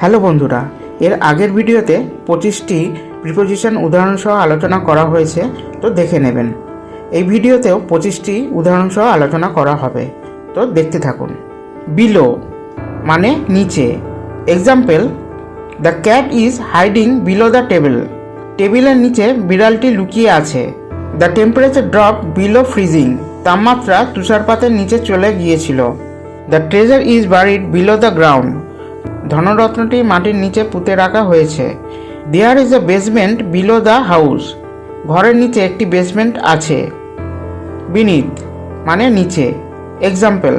Hello বন্ধুরা, এর আগের ভিডিওতে পঁচিশটি প্রিপোজিশন উদাহরণসহ আলোচনা করা হয়েছে, তো দেখে নেবেন। এই ভিডিওতেও পঁচিশটি উদাহরণসহ আলোচনা করা হবে, তো দেখতে থাকুন। বিলো মানে নিচে। Example the cat is hiding below the table টেবিলের নিচে বিড়ালটি লুকিয়ে আছে। The temperature drop below freezing তাপমাত্রা তুষারপাতের নিচে চলে গিয়েছিল। The treasure is buried below the ground ধনরত্নটি মাটির নিচে পুঁতে রাখা হয়েছে। There is a basement below the house ঘরের নিচে একটি বেসমেন্ট আছে। বিনিথ মানে নিচে। Example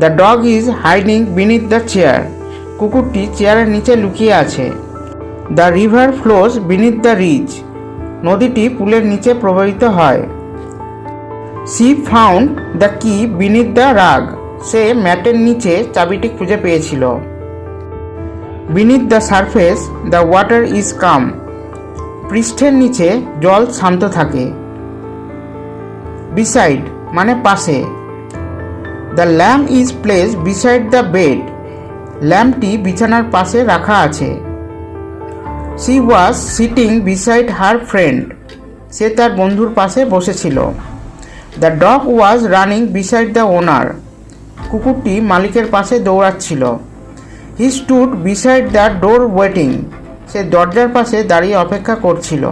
the dog is hiding beneath the chair কুকুরটি চেয়ারের নিচে লুকিয়ে আছে। The river flows beneath the bridge নদীটি পুলের নিচে প্রবাহিত হয়। She found the key beneath the rug সে ম্যাটের নিচে চাবিটি খুঁজে পেয়েছিল। Beneath the surface the water is calm পৃষ্ঠের নিচে জল শান্ত থাকে। বিসাইড মানে পাশে। The lamp is place beside the bed ল্যাম্পটি বিছানার পাশে রাখা আছে। She was sitting beside her friend সে তার বন্ধুর পাশে বসেছিল। The dog was running beside the owner কুকুরটি মালিকের পাশে দৌড়াচ্ছিল। He stood beside the door waiting সে দরজার পাশে দাঁড়িয়ে অপেক্ষা করছিল।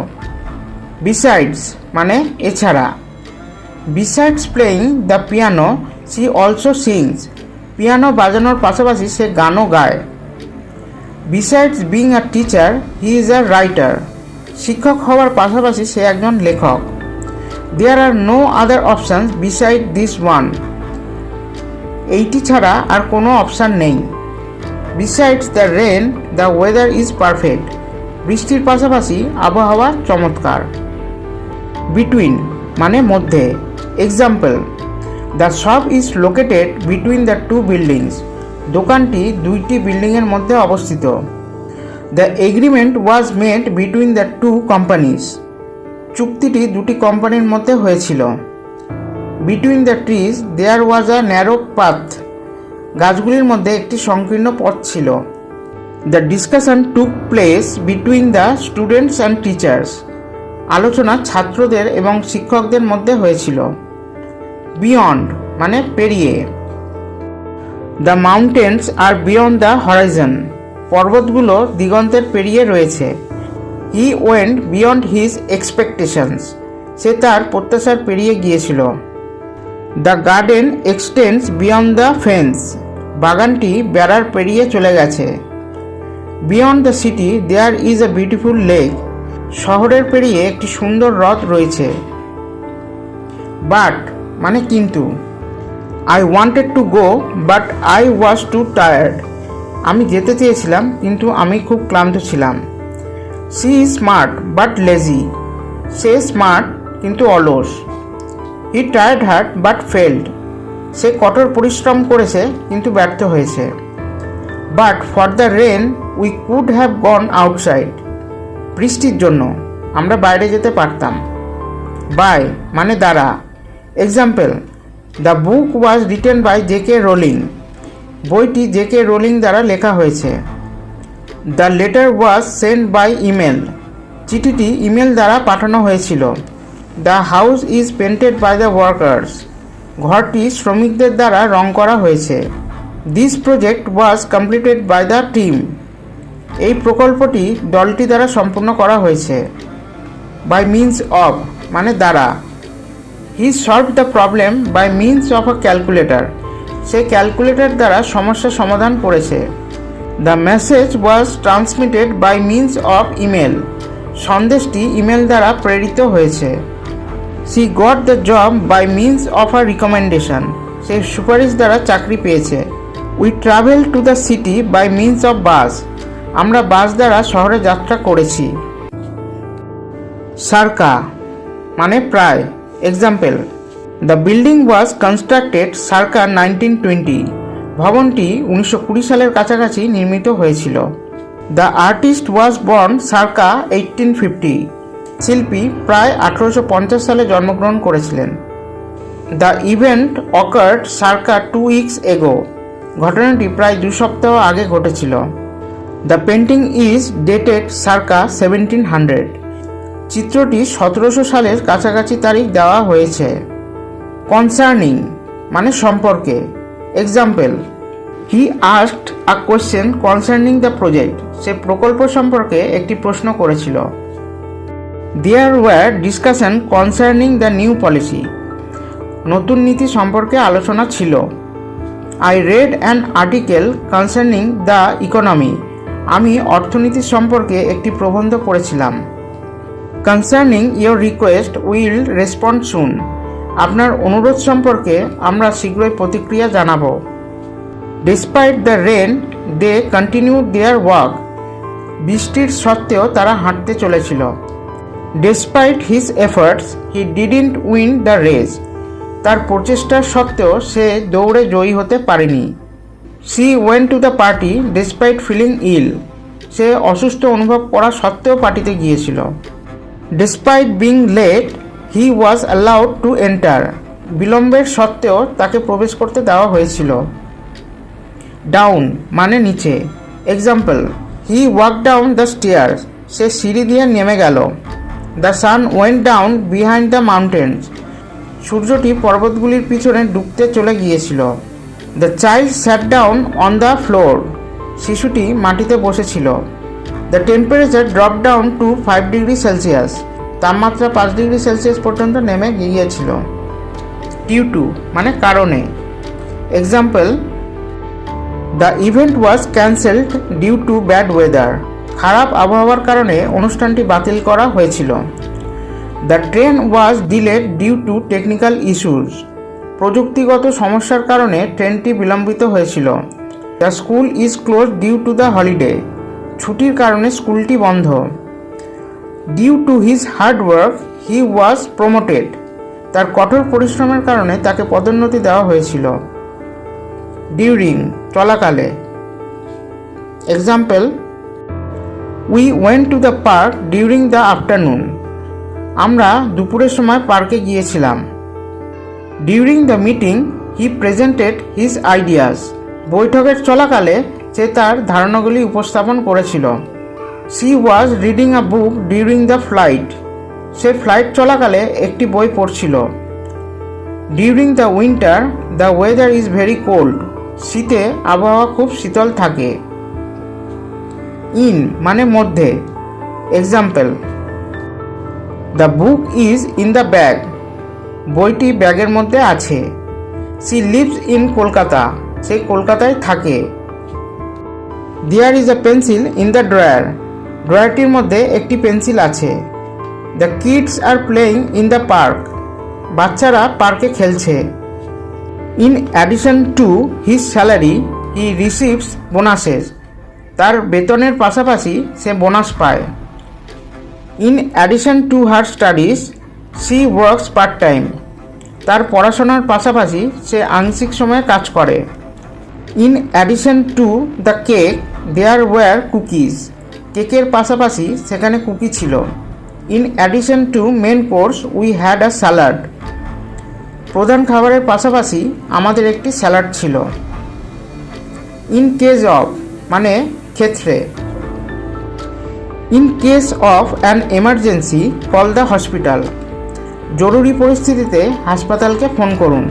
বিসাইডস মানে এছাড়া। Besides playing the piano she also sings piano বাজানোর পাশাপাশি সে গানও গায়। Besides being a teacher he is a writer শিক্ষক হওয়ার পাশাপাশি সে একজন লেখক। There are no other options beside this one এইটি ছাড়া আর কোনো অপশান নেই। Besides the rain the weather is perfect বৃষ্টির পাশাপাশি আবহাওয়া চমৎকার। বিটুইন মানে মধ্যে। Example the shop is located between the two buildings দোকানটি দুইটি বিল্ডিংয়ের মধ্যে অবস্থিত। The agreement was made between the two companies চুক্তিটি দুটি কোম্পানির মধ্যে হয়েছিল। Between the trees there was a narrow path গাছগুলির মধ্যে একটি সংকীর্ণ পথ ছিল। The discussion took place between the students and teachers আলোচনা ছাত্রদের এবং শিক্ষকদের মধ্যে হয়েছিল। বিয়ন্ড মানে পেরিয়ে। The mountains are beyond the horizon পর্বতগুলো দিগন্তের পেরিয়ে রয়েছে। He went beyond his expectations সে তার প্রত্যাশার পেরিয়ে গিয়েছিল। The garden extends beyond the fence. বাগানটি বেড়ার পেরিয়ে চলে গেছে। Beyond the city, there is a beautiful lake. শহরের পেরিয়ে একটি সুন্দর হ্রদ রয়েছে। বাট মানে কিন্তু। I wanted to go but I was too tired আমি যেতে চেয়েছিলাম, কিন্তু আমি খুব ক্লান্ত ছিলাম। সি স্মার্ট বাট লেজি সে স্মার্ট কিন্তু অলস। He tried hard but failed সে কঠোর পরিশ্রম করেছে, কিন্তু ব্যর্থ হয়েছে। But for the rain we could have gone outside বৃষ্টির জন্য, আমরা বাইরে যেতে পারতাম। বাই মানে দ্বারা। Example the book was written by J K Rowling বইটি জে কে রোলিং দ্বারা লেখা হয়েছে। The letter was send by email চিঠিটি ইমেল দ্বারা পাঠানো হয়েছিল। The house is painted by the workers ঘরটি শ্রমিকদের দ্বারা রং করা হয়েছে। This project was completed by the team এই প্রকল্পটি দলটি দ্বারা সম্পূর্ণ করা হয়েছে। বাই মিন্স অফ মানে দ্বারা। He solve the problem by means of a calculator say calculator দ্বারা সমস্যা সমাধান করেছে। The message was transmitted by means of email সন্দেশটি email দ্বারা প্রেরিত হয়েছে। She got the job by means of a recommendation সে সুপারিশ দ্বারা চাকরি পেয়েছে। We travel to the city by means of bus আমরা বাস দ্বারা শহরে যাত্রা করেছি। সার্কা মানে প্রায়। Example the building was constructed circa nineteen twenty ভবনটি উনিশশো কুড়ি সালের কাছাকাছি নির্মিত হয়েছিল। The artist was born circa eighteen fifty শিল্পী প্রায় আঠারোশো সালে জন্মগ্রহণ করেছিলেন। The event occurred circa two weeks ago. ঘটনাটি প্রায় দু সপ্তাহ আগে ঘটেছিল। The painting is dated circa seventeen hundred. চিত্রটি সতেরোশো সালের কাছাকাছি তারিখ দেওয়া হয়েছে। কনসার্নিং মানে সম্পর্কে। Example, he asked a question concerning the project. সে প্রকল্প সম্পর্কে একটি প্রশ্ন করেছিল। There were discussion concerning the new policy নতুন নীতি সম্পর্কে আলোচনা ছিল। I read an article concerning the economy আমি অর্থনীতি সম্পর্কে একটি প্রবন্ধ পড়েছিলাম। Concerning your request will respond soon আপনার অনুরোধ সম্পর্কে আমরা শীঘ্রই প্রতিক্রিয়া জানাব। Despite the rain they continue their work বৃষ্টির সত্ত্বেও তারা হাঁটতে চলেছিল। Despite his efforts he didn't win the race তার প্রচেষ্টার সত্ত্বেও সে দৌড়ে জয়ী হতে পারেনি। She went to the party despite feeling ill সে অসুস্থ অনুভব করা সত্ত্বেও পার্টিতে গিয়েছিল। Despite being late he was allowed to enter বিলম্বের সত্ত্বেও তাকে প্রবেশ করতে দেওয়া হয়েছিল। ডাউন মানে নিচে। Example he walk down the stair সে সিঁড়ি দিয়ে নেমে গেল। The sun went down behind the mountains সূর্যটি পর্বতগুলির পিছনে ডুবতে চলে গিয়েছিল। The child sat down on the floor শিশুটি মাটিতে বসেছিল। The temperature drop down to five degree Celsius তাপমাত্রা পাঁচ ডিগ্রি সেলসিয়াস পর্যন্ত নেমে গিয়েছিল। টিউ টু মানে কারণে। Example the event was cancelled due to bad weather খারাপ আবহাওয়ার কারণে অনুষ্ঠানটি বাতিল করা হয়েছিল। The train was delayed due to technical issues. প্রযুক্তিগত সমস্যার কারণে ট্রেনটি বিলম্বিত হয়েছিল। The school is close due to the holiday. ছুটির কারণে স্কুলটি বন্ধ। Due to his hard work, he was promoted. তার কঠোর পরিশ্রমের কারণে তাকে পদোন্নতি দেওয়া হয়েছিল। ডিউরিং চলাকালে। Example we went to the park during the afternoon আমরা দুপুরের সময় পার্কে গিয়েছিলাম। During the meeting he presented his ideas বৈঠকের চলাকালে সে তার ধারণাগুলি উপস্থাপন করেছিল। She was reading a book during the flight say flight চলাকালে একটি বই পড়ছিল। During the winter the weather is very cold শীতে আবহাওয়া খুব শীতল থাকে। ইন মানে মধ্যে। Example the book is in the bag বইটি ব্যাগের মধ্যে আছে। সি লিভস ইন কলকাতা সে কলকাতায় থাকে। There is a pencil in the drawer ড্রয়ারটির মধ্যে একটি পেন্সিল আছে। The kids are playing in the park বাচ্চারা পার্কে খেলছে। In addition to his salary he receives bonuses তার বেতনের পাশাপাশি সে বোনাস পায়। In addition to her studies she works part time তার পড়াশোনার পাশাপাশি সে আংশিক সময়ে কাজ করে। In addition to the cake there were cookies কেকের পাশাপাশি সেখানে কুকি ছিল। In addition to main course we had a salad প্রধান খাবারের পাশাপাশি আমাদের একটি স্যালাড ছিল। ইন কেজ অফ মানে ক্ষেত্রে। In case of an emergency call the hospital জরুরি পরিস্থিতিতে হাসপাতালকে ফোন করুন।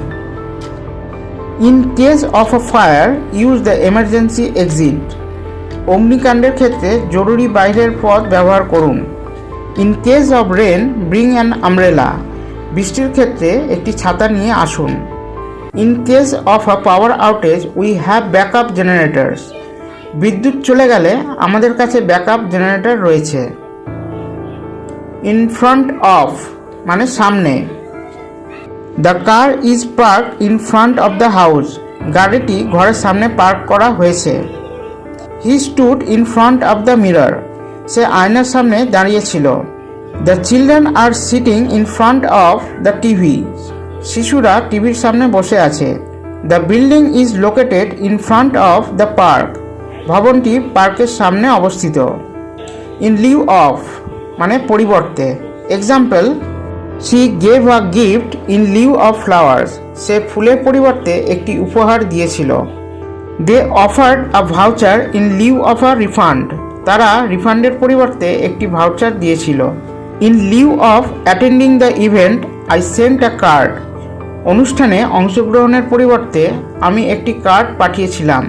In case of a fire use the emergency exit অগ্নিকাণ্ডের ক্ষেত্রে জরুরি বাইরের পথ ব্যবহার করুন। In case of rain bring an umbrella বৃষ্টির ক্ষেত্রে একটি ছাতা নিয়ে আসুন। In case of a power outage we have backup generators বিদ্যুৎ চলে গেলে আমাদের কাছে ব্যাকআপ জেনারেটর রয়েছে। ইন ফ্রন্ট অফ মানে সামনে। The car is park in front of the house. গাড়িটি ঘরের সামনে পার্ক করা হয়েছে। He stood in front of the mirror. সে আয়নার সামনে দাঁড়িয়েছিল the children are sitting in front of the TV. শিশুরা টিভির সামনে বসে আছে। The building is located in front of the park. ভবনটি পার্কের সামনে অবস্থিত। ইন লিউ অফ মানে পরিবর্তে। Example she gave a gift in lieu of flowers সে ফুলের পরিবর্তে একটি উপহার দিয়েছিল। They offered a voucher in lieu of a refund তারা রিফান্ডের পরিবর্তে একটি ভাউচার দিয়েছিল। In lieu of attending the event I sent a card অনুষ্ঠানে অংশগ্রহণের পরিবর্তে আমি একটি কার্ড পাঠিয়েছিলাম।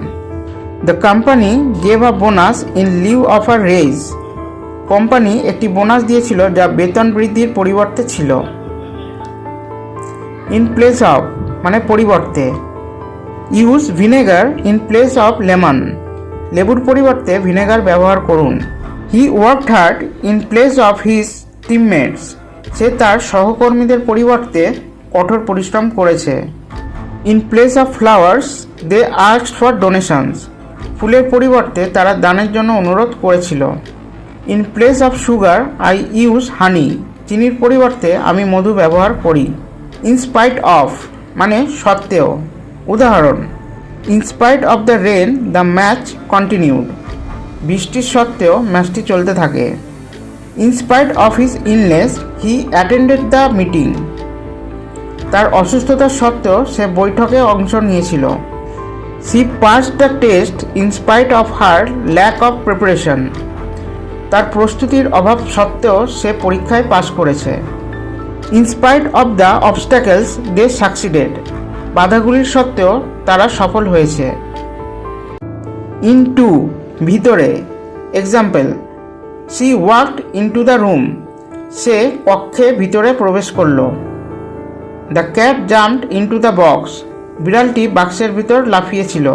The company gave a bonus in lieu of a raise company একটি বোনাস দিয়েছিল যা বেতন বৃদ্ধির পরিবর্তে ছিল। ইন প্লেস অফ মানে পরিবর্তে। Use vinegar in place of lemon লেবুর পরিবর্তে ভিনেগার ব্যবহার করুন। He work hard in place of his teammates সে তার সহকর্মীদের পরিবর্তে কঠোর পরিশ্রম করেছে। In place of flowers they ask for donations ফুলের পরিবর্তে তারা দানের জন্য অনুরোধ করেছিল। In place of sugar, I use honey. চিনির পরিবর্তে আমি মধু ব্যবহার করি। ইনস্পাইট অফ মানে সত্ত্বেও। উদাহরণ in spite of the rain the match continued. বৃষ্টির সত্ত্বেও ম্যাচটি চলতে থাকে। In spite of his illness, he attended the meeting. তার অসুস্থতার সত্ত্বেও সে বৈঠকে অংশ নিয়েছিল। She pass the test in spite of her lack of preparation তার প্রস্তুতির অভাব সত্ত্বেও সে পরীক্ষায় পাশ করেছে। In spite of the obstacles they succeeded বাধাগুলির সত্ত্বেও তারা সফল হয়েছে। ইন টু ভিতরে example she walked into the room সে কক্ষে ভিতরে প্রবেশ করল। The cat jumped into the box বিড়ালটি বাক্সের ভিতর লাফিয়েছিল।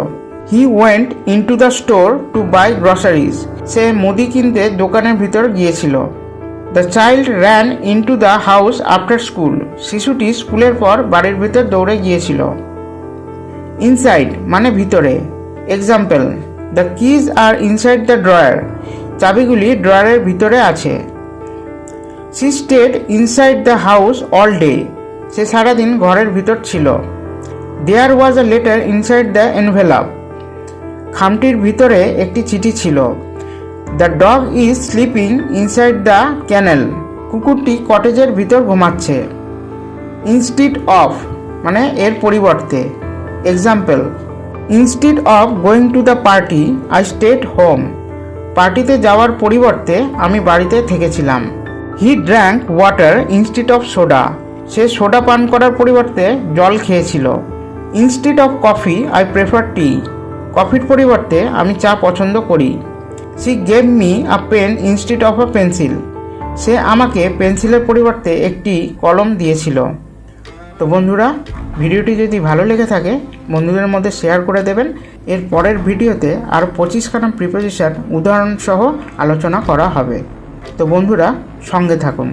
He went into the store to buy groceries সে মুদি কিনতে দোকানের ভিতর গিয়েছিল। The child ran into the house after school শিশুটি স্কুলের পর বাড়ির ভিতর দৌড়ে গিয়েছিল। ইনসাইড মানে ভিতরে। Example the keys are inside the drawer চাবিগুলি ড্রয়ারের ভিতরে আছে। She stayed inside the house all day সে সারাদিন ঘরের ভিতর ছিল। There was a letter inside the envelope খামটির ভিতরে একটি চিঠি ছিল। The dog is sleeping inside the kennel কুকুরটি কটেজের ভিতর ঘুমাচ্ছে। ইনস্টিট অফ মানে এর পরিবর্তে। Example instead of going to the party I stayed home পার্টিতে যাওয়ার পরিবর্তে আমি বাড়িতে থেকেছিলাম। He drank water instead of soda say soda পান করার পরিবর্তে জল খেয়েছিল। Instead of coffee I prefer tea কফির পরিবর্তে আমি চা পছন্দ করি। She gave me a pen instead of a pencil সে আমাকে পেন্সিলের পরিবর্তে একটি কলম দিয়েছিল। তো বন্ধুরা, ভিডিওটি যদি ভালো লেগে থাকে, বন্ধুদের মধ্যে শেয়ার করে দেবেন। এর পরের ভিডিওতে আরও পঁচিশখানা প্রিপোজিশন উদাহরণসহ আলোচনা করা হবে। তো বন্ধুরা, সঙ্গে থাকুন।